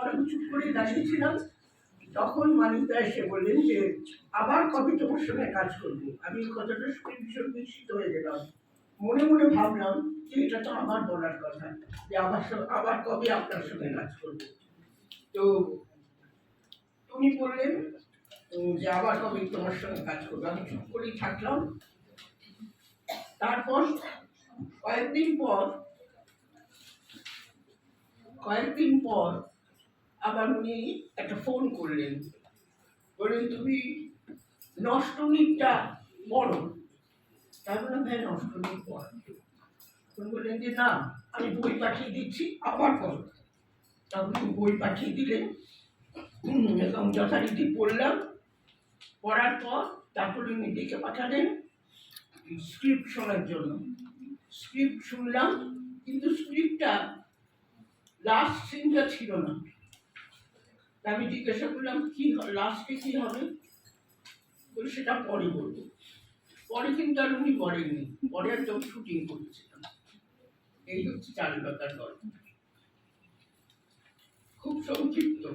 পরে চুপ করে দাঁড়িয়েছিলাম তখন মানিতা এসে বললেন যে, আবার কবে তোমার সঙ্গে কাজ করব? আমি কথাটা শুনে ভীষণ বিস্মিত হয়ে গেলাম। মনে মনে ভাবলাম যে এটা তো আমার বলার কথা, যে আবার আবার কবে আপনার সঙ্গে কাজ করব? তো উনি বললেন যে আবার কবে তোমার সঙ্গে কাজ করব? আমি চুপ করেই থাকলাম। তারপর কয়েকদিন পর কয়েকদিন পর আবার উনি একটা ফোন করলেন। বললেন, তুমি নষ্টনীরটা পড়ো তাই বললাম হ্যাঁ নষ্টনীর পড় উনি বললেন যে, না, আমি বই পাঠিয়ে দিচ্ছি, আবার পড়ো তখন বই পাঠিয়ে দিলেন। এবং যথারীতি পড়লাম। পড়ার পর তারপর উনি ডেকে পাঠালেন স্ক্রিপ্ট শোনার জন্য। স্ক্রিপ্ট শুনলাম, কিন্তু স্ক্রিপ্টটা লাস্ট সিনটা ছিল না। আমি জিজ্ঞাসা করলাম, কি লাস্টে কি হবে? বলে, সেটা পরে বলব। পরে কিন্তু আর উনি বলেননি। পরে আর একদম শুটিং করেছিলাম। এই হচ্ছে চারুলতার গল্প। খুব সংক্ষিপ্ত।